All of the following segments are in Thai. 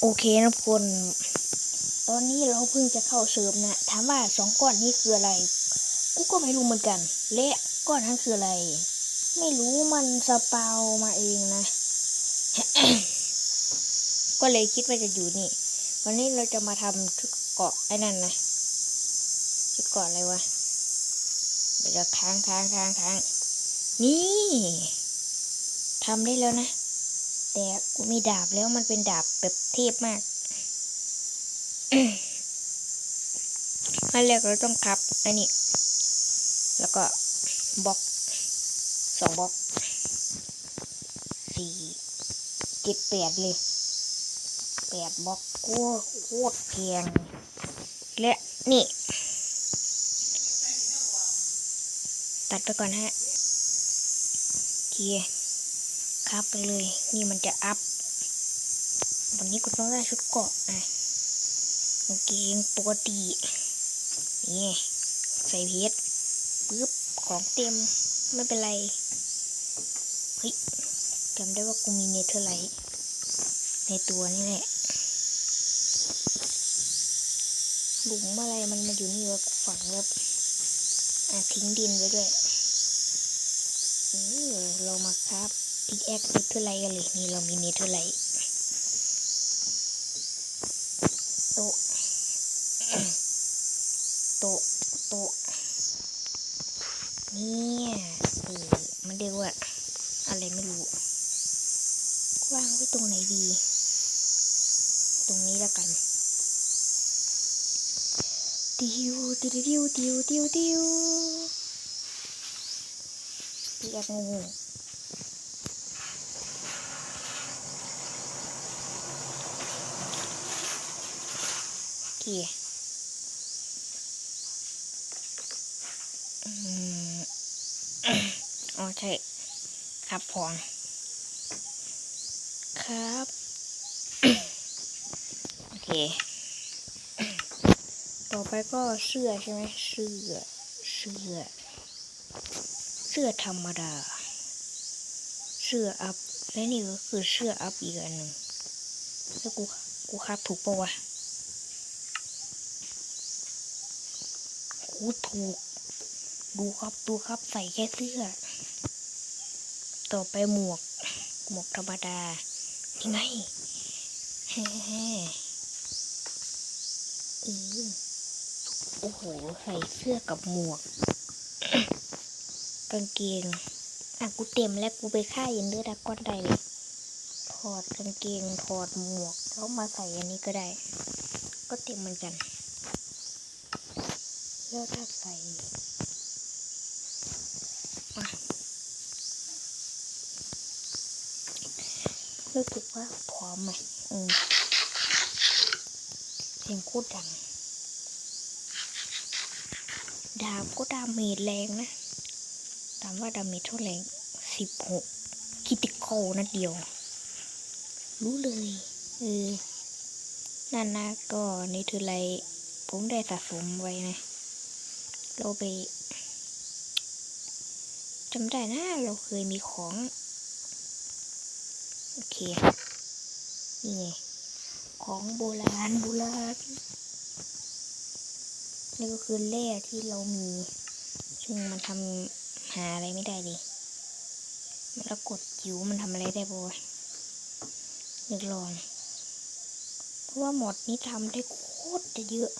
โอเคนะคน ตอนนี้เราเพิ่งจะเข้าเซิร์ฟนะ ถามว่าสองก้อนนี้คืออะไร กูก็ไม่รู้เหมือนกัน และก้อนนั้นคืออะไร ไม่รู้มันสปาวมาเองนะ ก็เลยคิดว่าจะอยู่นี่ วันนี้เราจะมาทำชุดเกาะไอ้นั่นนะ ชุดเกาะอะไรวะ เดี๋ยวค้างค้างค้างค้างนี่ทำได้แล้วนะ แต่กูมีดาบแล้วมันเป็นดาบแบบเทพมากขั้นแรกเราต้องคับ อันนี้ แล้วก็บล็อกสองบล็อกสี่เจ็ดแปดเลยแปดบล็อกกูโคตรแพงและนี่ ตัดไปก่อนฮะโอเค ครับไปเลย นี่มันจะอัพ วันนี้กูต้องได้ชุดเกาะนะกางเกงปกติ นี่ ใส่เพชรปึ๊บ ของเต็ม ไม่เป็นไร เฮ้ยจำได้ว่ากูมีเนเธอร์ไลท์ในตัวนี่แหละหลุมอะไรมันมาอยู่นี่วะกูฝังแบบอะทิ้งดินไว้ด้วยเออเรามาครับ พิกแอคเนเธอร์ไลท์กันเลยนี่เรามีเนเธอร์ไลท์โตโตโตเนี่ยเออมันเรียกว่า อะไรไม่รู้วางไว้ตรงไหนดี ตรงนี้แล้วกันติวติวติวติวติวติวพี่แอกงูโอเคอืมอ๋อใช่ ครับพองครับ โอเค ต่อไปก็เสื้อใช่ไหมเสื้อ เสื้อ เสื้อธรรมดา เสื้ออัพและนี่ก็คือเสื้ออัพอีกอันหนึ่งแล้วกู กูครับถูกปะวะ กูถูก ดูครับดูครับใส่แค่เสื้อ ต่อไปหมวก หมวกธรรมดานี่ไงแฮ่แฮ่เออโอ้โห ใส่เสื้อกับหมวก กางเกง อะ กูเต็มแล้วกูไปค่ายยันเลือดก้อนได้เลยถอดกางเกงถอดหมวกแล้วมาใส่อันนี้ก็ได้ ก็เต็มเหมือนกัน แล้วถ้าใส่รู้สึกว่าพร้อมไหมอืมเสียงโคตรดัง ดาบก็ดาเมจแรงนะ ถามว่าดาเมจเท่าไหร่สิบหกคิติคอลนัดเดียว รู้เลยเออนั่นนะก็นี่คืออะไรผมได้สะสมไว้นะ เราไปจำได้นะเราเคยมีของ โอเค นี่ไง ของโบราณโบราณ นี่ก็คือแร่ที่เรามี ซึ่งมันทำหาอะไรไม่ได้ดิมันแล้วกดจิ๋วมันทำอะไรได้บ่วะเดี๋ยวลอง เพราะว่าหมดนี้ทำได้โคตรจะเยอะ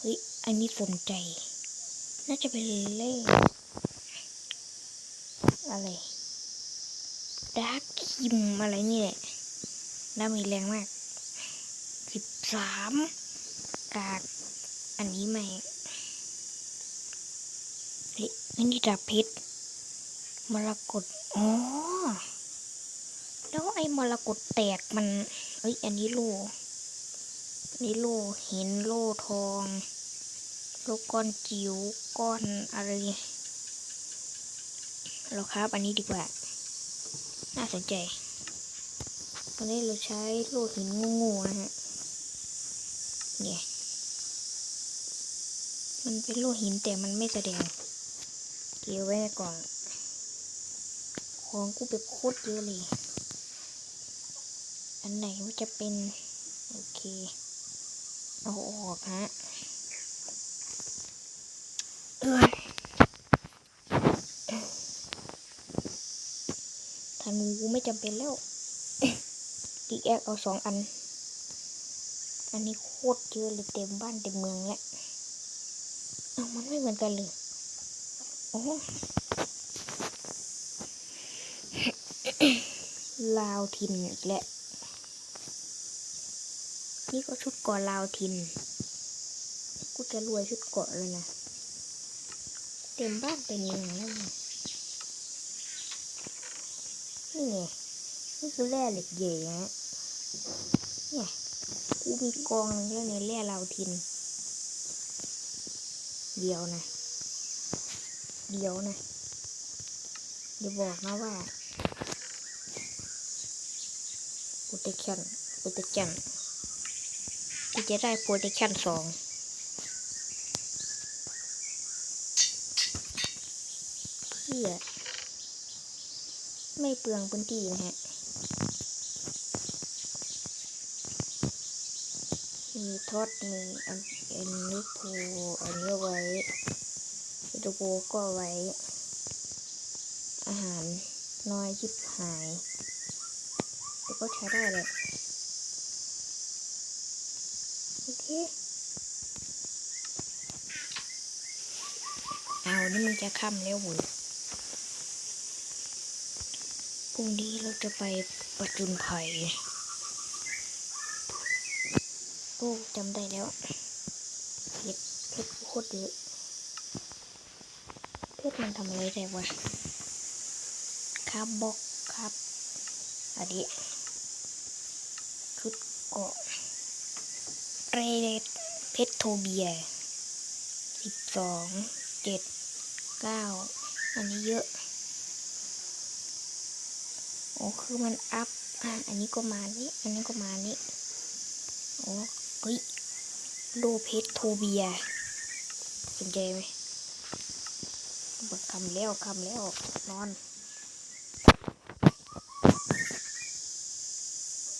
เฮ้ย อันนี้สนใจ น่าจะเป็นเล่อะไรดาร์คิมอะไรนี่แหละดามีแรงมากสิบสามกากอันนี้ไม่เฮ้ยอันนี้ดาบเพชรมรกตอ๋อแล้วไอ้มรกตแตกมันเฮ้ยอันนี้โลอันนี้โลหินโลทอง ลูกก้อนจิ๋วก้อนอะไรเราครับอันนี้ดีกว่า น่าสนใจวันนี้เราใช้โลหินงูๆนะฮะเนี่ยมันเป็นโลหินแต่มันไม่แสดง เกี่ยวไว้ในกล่องของกูแบบโคตรเยอะเลย อันไหนว่าจะเป็น โอเค เอาออกฮะเอ้ยธ นูไม่จำเป็นแล้วอีแอกเอาสองอัน อันนี้โคตรเยอะเลยเต็มบ้านเต็มเมืองแล้วเอามันไม่เหมือนกันเลยโอ้ลาวทินอีกแล้วนี่ก็ชุดเก่อลาวทิน กูจะรวยชุดเกาะเลยนะ เต็มบ้านเต็มเมืองแล้ว นี่ไงนี่คือแร่เหล็กเย่ฮะเนี่ยกูมีกองหนึงแล้วในแร่ลาวทิน เดียวนะ เดียวนะอย่าบอกนะว่าโปรเทคชั่นโปรเทคชั่นที่จะได้โปรเทคชั่นสองเพื่อ ไม่เปลืองพื้นที่นะฮะมีทอดมีอันนี้ผูอันนี้ไว้ดูโบก็ไว้ อาหารน้อยยิบหายแต่ก็ใช้ได้เลยโอเคเอานี่มันจะค่ำแล้วบุญ พรุ่งนี้เราจะไปประจุนภัยโอ้จำได้แล้วเพชรเพชรโคตรเยอะเพชรมันทำอะไรได้วะคาร์บอกครับ อันนี้ชุดเกาะเรดเพชรโทเบียสิบสองเจ็ดเก้าอันนี้เยอะ โอ้คือมันอัพอะอันนี้ก็มานี้อันนี้ก็มานี้โอ้เฮ้ยโลเพชรโทเบียสนใจไหมบักคำแล้วคำแล้วนอน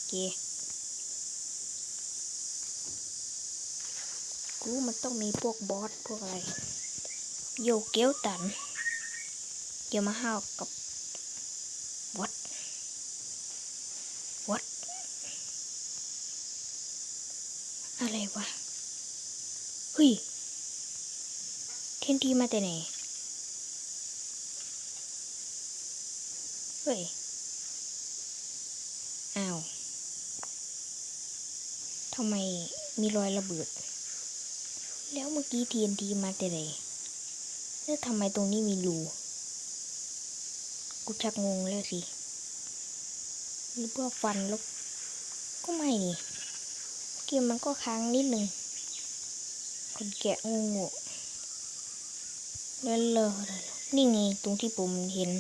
เกูรู้มันต้องมีพวกบอสพวกอะไร โยเกียวตัน เกี่ยวมาห้าวกับ อะไรวะ เฮ้ย เทนทีมาแต่ไหน เฮ้ย อ้าว ทำไมมีรอยระเบิด แล้วเมื่อกี้ TNT มาแต่ไหนแล้วทำไมตรงนี้มีรู กูชักงงแล้วสิหรือว่าฟันแล้วก็ไม่นี่ เกมมันก็ค้างนิดหนึ่งคนแกะงูงูแล้วเลยนี่ไงตรงที่ผมเห็น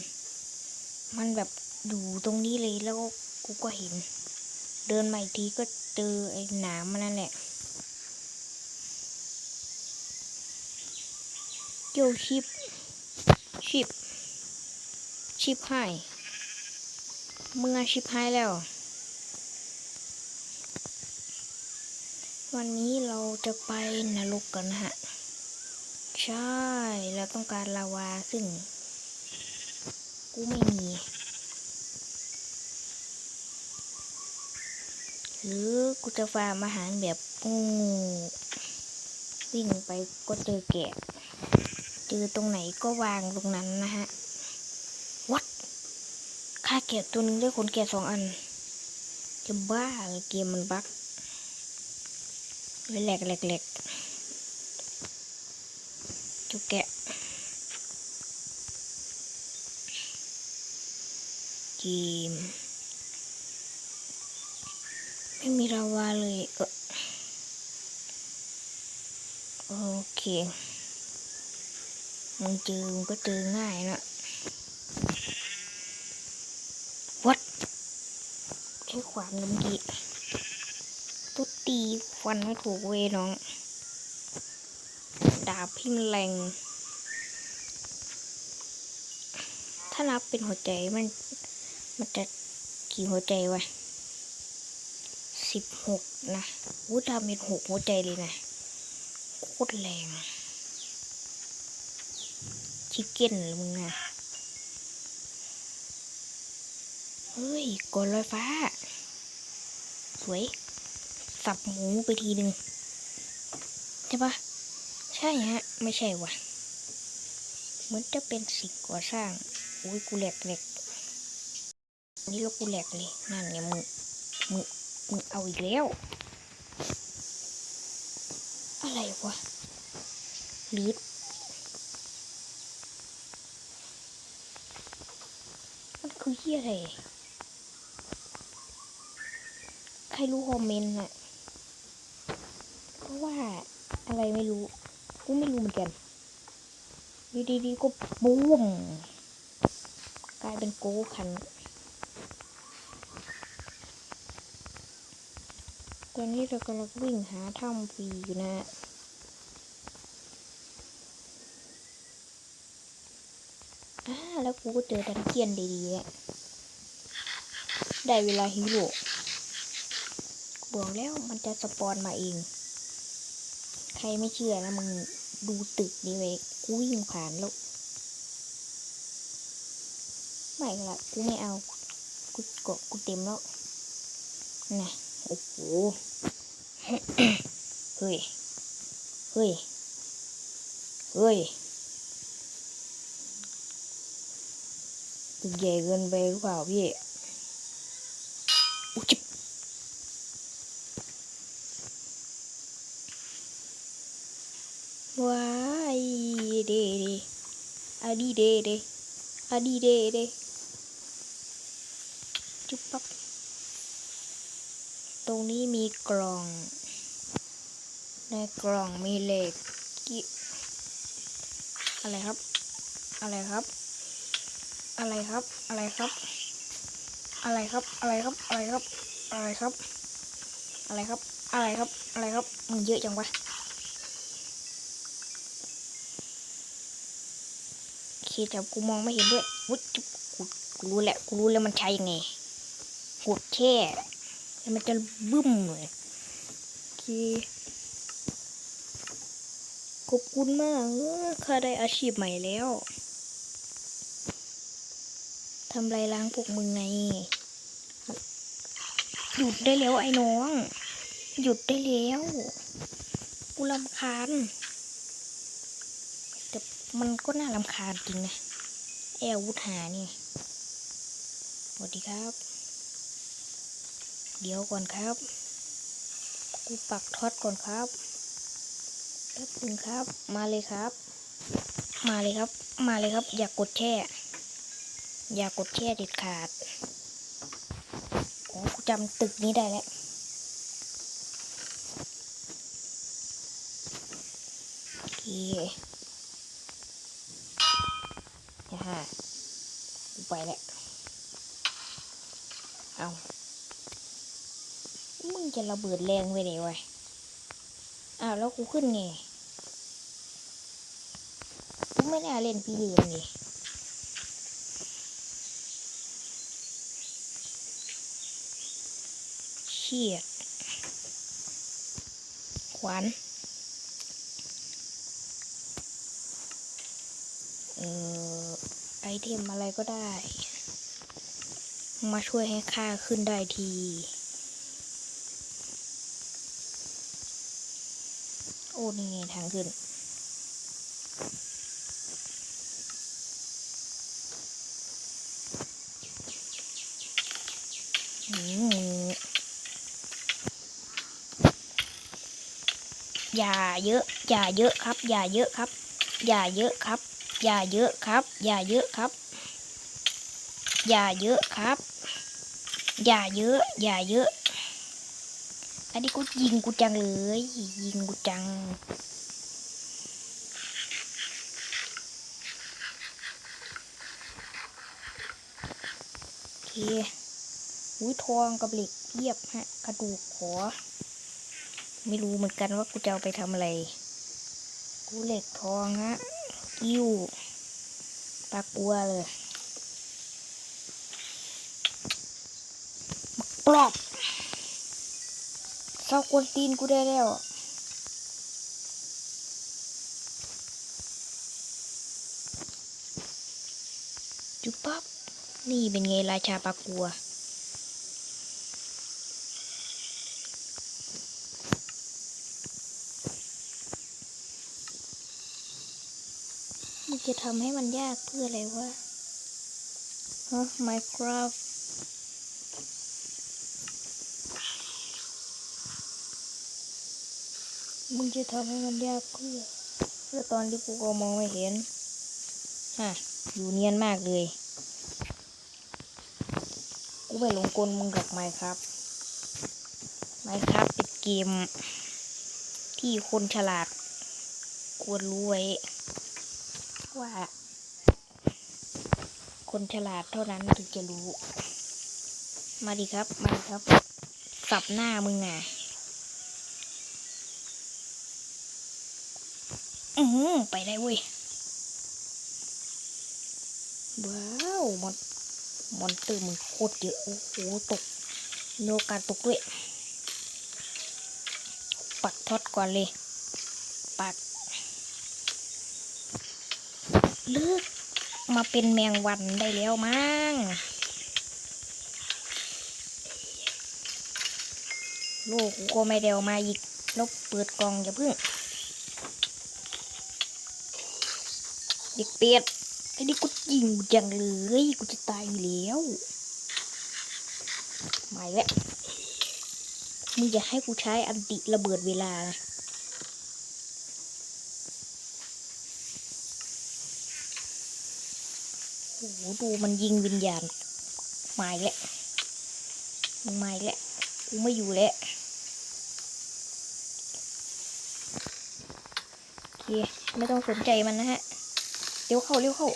มันแบบอยู่ตรงนี้เลยแล้วก็กูก็เห็น เดินมาอีกทีก็เจอไอ้หนามมันนั่นแหละโยชิปชิปชิปให้มึงอชิปให้แล้ว วันนี้เราจะไปนรกกันนะฮะ ใช่ เราต้องการลาวาซึ่ง กูไม่มี หรือกูจะฟาร์มอาหารแบบงูวิ่งไปก็เจอแกะเจอตรงไหนก็วางตรงนั้นนะฮะ วัดฆ่าแกะตัวหนึงได้ขนแกะสองอัน จะบ้าเกมมันบั๊ก แหลกแหลกแหลกจุกแกะเกมไม่มีลาวาเลยเออโอเคมึงเจอมึงก็เจอง่ายนะวัดใช้ขวานลำกี ตีฟันไม่ถูกเวยน้อง ดาบพิมพ์แรง ถ้านับเป็นหัวใจมัน มันจะกี่หัวใจวะสิบหกนะอู้ดาเมจหกหัวใจเลยนะ โคตรแรง ชิคเก้นเหรอมึงนะเฮ้ยกดลอยฟ้า สวย สับหมูไปทีหนึ่งใช่ปะใช่ฮะ ไม่ใช่วะเหมือนจะเป็นสิ่งก่อสร้างอุ้ยกูแหลกแหลกนี่แล้วกูแหลกเลยนั่นไงมึงมึงมึงเอาอีกแล้ว อะไรวะหรือมันคือเฮียอะไร ใครรู้คอมเมนต์น่ะ ราะว่าอะไรไม่รู้ กูไม่รู้เหมือนกันอยู่ดีๆก็บูมกลายเป็นโก้คัน ตอนนี้เรากำลังวิ่งหาถ้ำฟรีอยู่นะฮะอ่าแล้วกูก็เจอดันเจียนดีๆแล้วได้เวลาฮีโร่บอกแล้วมันจะสปอนมาเอง ใครไม่เชื่อนะมึงดูตึกดีเว้ยกูวิ่งผ่านแล้ว ไม่ละกูไม่เอา กูเกาะกูเต็มแล้วนะโอ้โห เฮ้ย เฮ้ย เฮ้ยตึกใหญ่เกินไปหรือเปล่าพี่อุ๊ยจิบ ว้ายเดเดอดีเดเดอดีเดเดจุ๊บปั๊บตรงนี้มีกล่อง ในกล่องมีเหล็กกิอะไรครับ อะไรครับ อะไรครับ อะไรครับ อะไรครับ อะไรครับ อะไรครับ อะไรครับ อะไรครับ อะไรครับ อะไรครับ มันเยอะจังวะโอ เคแต่กูมองไม่เห็นด้วยวุ้ยจุ๊บกูกูรู้แหละกูรู้แล้วมันใช้ยังไงกดแช่แล้วมันจะบึ้มเลยโอเคขอบคุณมากเออข้าได้อาชีพใหม่แล้วทำไรล้างพวกมึงไง หยุดได้แล้วไอ้น้อง หยุดได้แล้ว กูรำคาญ มันก็น่ารำคาญจริงนะแอลวุธหานี่สวัสดีครับ เดี๋ยวก่อนครับ กูปักท็อตก่อนครับแป๊บนึงครับ มาเลยครับ มาเลยครับ มาเลยครับ อย่ากกดแช่ อย่ากกดแช่เด็ดขาดโอ้กูจำตึกนี้ได้แล้วโอเค ไปแล้วเอามึงจะระเบิดแรงไปไหนวะอ้าวแล้วกูขึ้นไงกูไม่น่าเล่นพี่ลืมนี่เชียดขวานเออ ไอเทมอะไรก็ได้ มาช่วยให้ค่าขึ้นได้ที โอ้นี่ไงทางขึ้นอืมอย่าเยอะ อย่าเยอะครับ อย่าเยอะครับ อย่าเยอะครับ อย่าเยอะครับ อย่าเยอะครับ อย่าเยอะครับ อย่าเยอะ อย่าเยอะ อันนี้กูยิงกูจังเลย ยิงกูจัง โอเคอุ้ยทองกับเหล็กเพียบฮะ กระดูกขอ ไม่รู้เหมือนกันว่ากูจะเอาไปทำอะไร กูเหล็กทองฮะ กิ้วปากัวเลยมักปลอบอบกวนตีนกูได้แล้วจุบปั๊บนี่เป็นไงราชาปลากัว จะทำให้มันยากเพื่ออะไรวะฮะ Minecraft มึงจะทำให้มันยากเพื่อเพื่อตอนที่กูก็มองไม่เห็น ฮะ อยู่เนียนมากเลย กูไม่หลงกลมึงกับไมครับไมครับเป็นเกม ที่คนฉลาด ควรรู้ไว้ ว่า คนฉลาดเท่านั้นถึงจะรู้ มาดิครับ มาดิครับ สับหน้ามึงอะอือหือไปได้เว้ย ว้าวมอนมอนเตอร์มึงโคตรเยอะ โอ้โห ตกโอกาตกด้วย ปักทอตก่อนเลย ปัก เลือกมาเป็นแมงวันได้แล้วมั้งโลกกูก็ไม่เดวมาอีกลบเปิดกล่องอย่าเพึ่งเด็กเป็ดไอ้นี่กูยิงจังเลยกูจะตายอยู่แล้วไม่แล้วมึงจะให้กูใช้อันติระเบิดเวลานะ โอ้โหดูมันยิงวิญญาณไม่แล้วมึงไม่แล้วกูไม่อยู่แล้วโอเคไม่ต้องสนใจมันนะฮะเร็วเข้าเร็วเข้า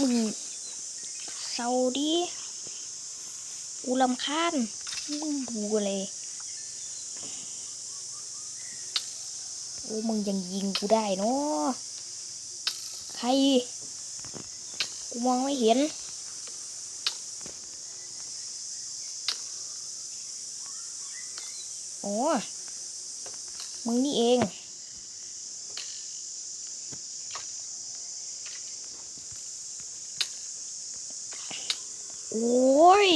มึงเศร้าดิกูลำคาญมึงบูเลยโอ้มึงยังยิงกูได้เนาะใคร กูมองไม่เห็น โอ้ มึงนี่เอง โอ้ย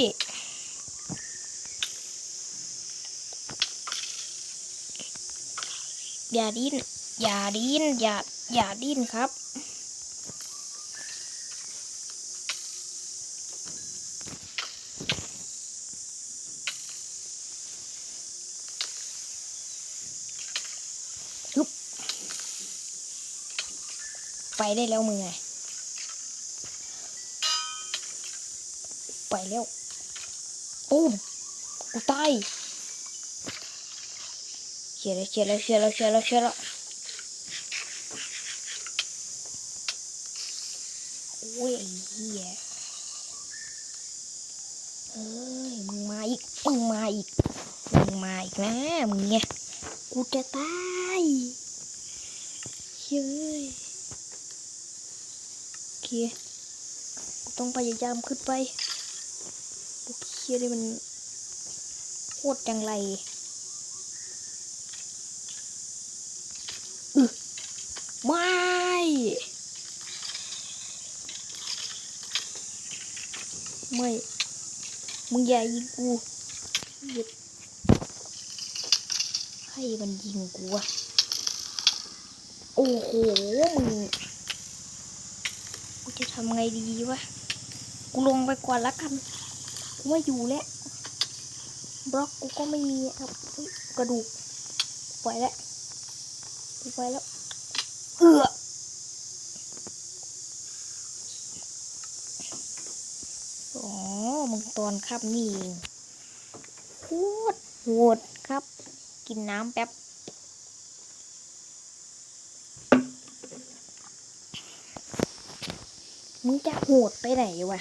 อย่าดิ้น อย่าดิ้น อย่า อย่าดิ้นครับยุบ ไปได้แล้วมึงไง ไปแล้วปุ้มกูตายเชียร์แล้วเชียร์แล้วเชียร์แล้วเชียร์แล้วเชียร์แล้วโอ้ยไอ้เหี้ยเอ้ยมึงมาอีกมึงมาอีกมึงมาอีกนะมึงเนี่ยกูจะตายเฮ้ย เคกูต้องพยายามขึ้นไปพวกเคียนี่มันโคตรจังไรไม่ไม่ มึงอย่ายิงกูหยุดให้มันยิงกูอะโอ้โห มึง จะทำไงดีวะ กูลงไปก่อนละกัน กูไม่อยู่แล้ว บล็อกกูก็ไม่มีครับกระดูกปล่อยแล้วกูไปแล้ว เอืออ๋อ มึงตอนครับนี่โคตรโหดครับ กินน้ำแป๊บ มึงจะโหดไปไหนวะ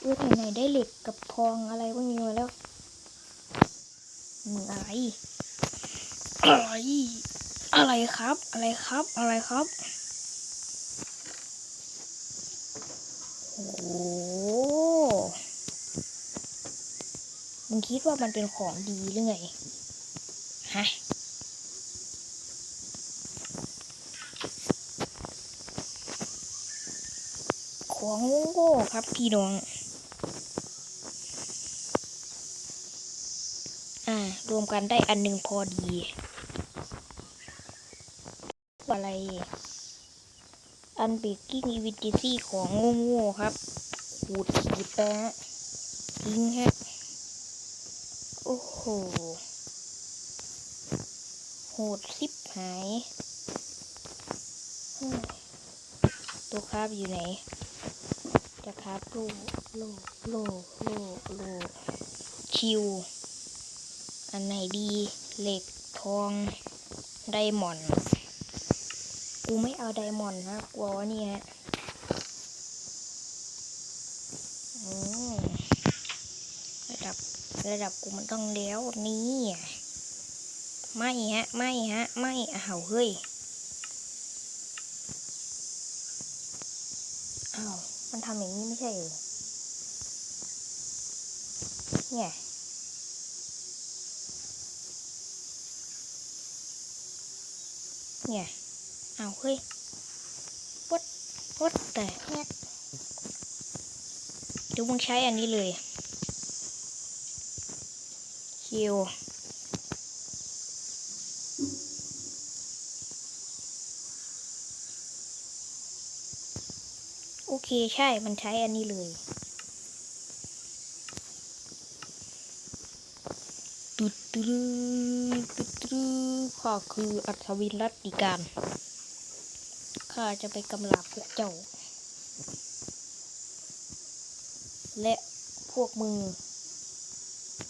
เออไหนได้เหล็กกับทองอะไรพวกนี้มาแล้วมึงอะไรอะไรอะไรครับ อะไรครับ อะไรครับ โอ้โหมึงคิดว่ามันเป็นของดีหรือไง ฮะ ของโง่ครับพี่น้อง อ่า รวมกันได้อันหนึ่งพอดี อะไร อันเบกกิ้งอีวิจิซี่ของโง่ๆครับขูดขีดแปะทิ้งฮะ โอ้โห โหดซิบหายเฮ้ยตัวคราบอยู่ไหน จะคราบโลโลโลโลโลชิว อันไหนดีเหล็กทองไดมอนด์กูไม่เอาไดมอนด์นะกลัวว่านี่ฮะระดับระดับกูมันต้องแล้วนี่ไม่ฮะ ไม่ฮะ ไม่อ้าวเฮ้ยอ้าว มันทำอย่างนี้ไม่ใช่เหรอเนี่ยเนี่ยอ้าเฮ้ย what what the heck เดี๋ยวมึงใช้อันนี้เลยคิว เคใช่มันใช้อันนี้เลยตุดตุดตุดตุดข้าคืออัศวินรัตติการข้าจะไปกำราบพวกเจ้า และพวกมึง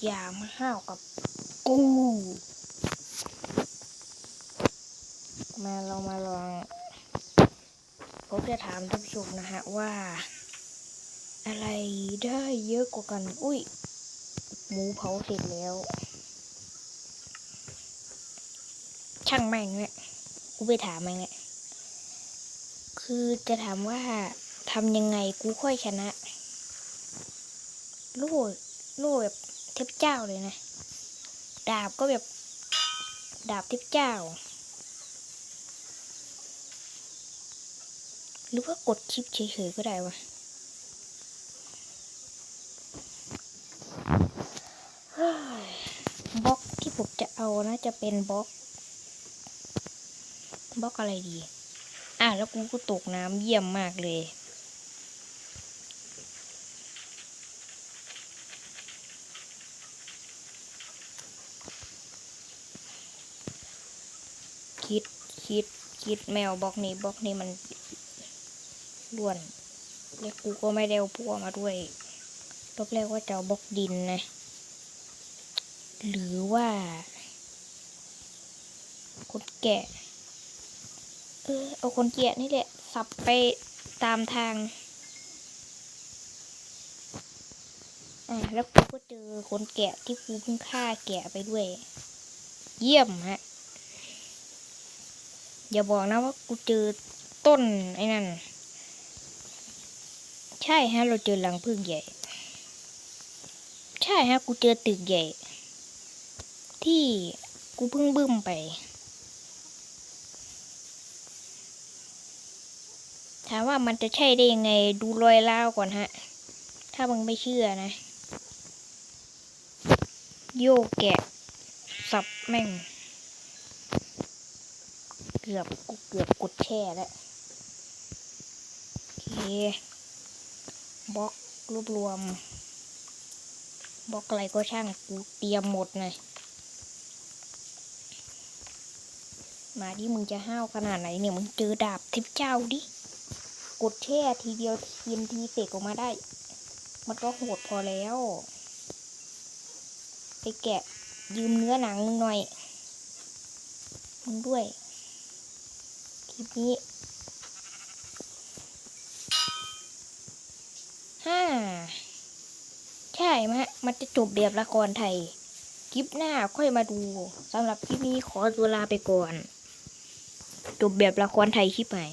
อย่ามาห้าวกับกู มาเรามาลอง ผมจะถามท่านผู้ชมนะฮะว่า อะไรได้เยอะกว่ากัน อุ้ย หมูเผาเสร็จแล้ว ช่างแม่งเนี่ยกูไปถามแม่งเนี่ยคือจะถามว่าทำยังไงกูค่อยชนะโล่โล่แบบเทพเจ้าเลยนะ ดาบก็แบบ ดาบเทพเจ้า หรือว่ากดชิปเฉยๆก็ได้วะบล็อกที่ผมจะเอานะจะเป็นบล็อกบล็อกอะไรดี อะแล้วกูก็ตกน้ำเยี่ยมมากเลย คิดคิดคิดแมวบล็อกนี้บล็อกนี้มัน ล้วน แล้วกูก็ไม่ได้เอาพวกมาด้วยรอบแรกว่าจะเอาบล็อกดินนะ หรือว่าคนแกะเออเอาคนแกะนี่แหละ สับไปตามทางอ่าแล้วกูก็เจอคนแกะที่กูเพิ่งฆ่าแกะไปด้วย เยี่ยมฮะ อย่าบอกนะว่ากูเจอต้นไอ้นั่น ใช่ฮะ เราเจอหลังพึ่งใหญ่ ใช่ฮะ กูเจอตึกใหญ่ ที่กูเพิ่งบึ้มไป ถามว่ามันจะใช่ได้ยังไงดูรอยเล่าก่อนฮะ ถ้ามึงไม่เชื่อนะ โยกแกะ สับแม่ง เกือบกูเกือบกดแช่แล้วโอเค บล็อกรวบรวมบล็อกอะไรก็ช่างกูเตรียมหมดเลยมาดิมึงจะห้าวขนาดไหนเนี่ยมึงเจอดาบทิพเจ้าดิ กดแช่ทีเดียวทีนทีเสกออกมาได้ มันก็โหดพอแล้วไปแกะยืมเนื้อหนังมึงหน่อย มึงด้วย คลิปนี้ ห้าใช่ไหมมันจะจบแบบละครไทย คลิปหน้าค่อยมาดูสำหรับคลิปนี้ขอตัวลาไปก่อน จบแบบละครไทยคลิปใหม่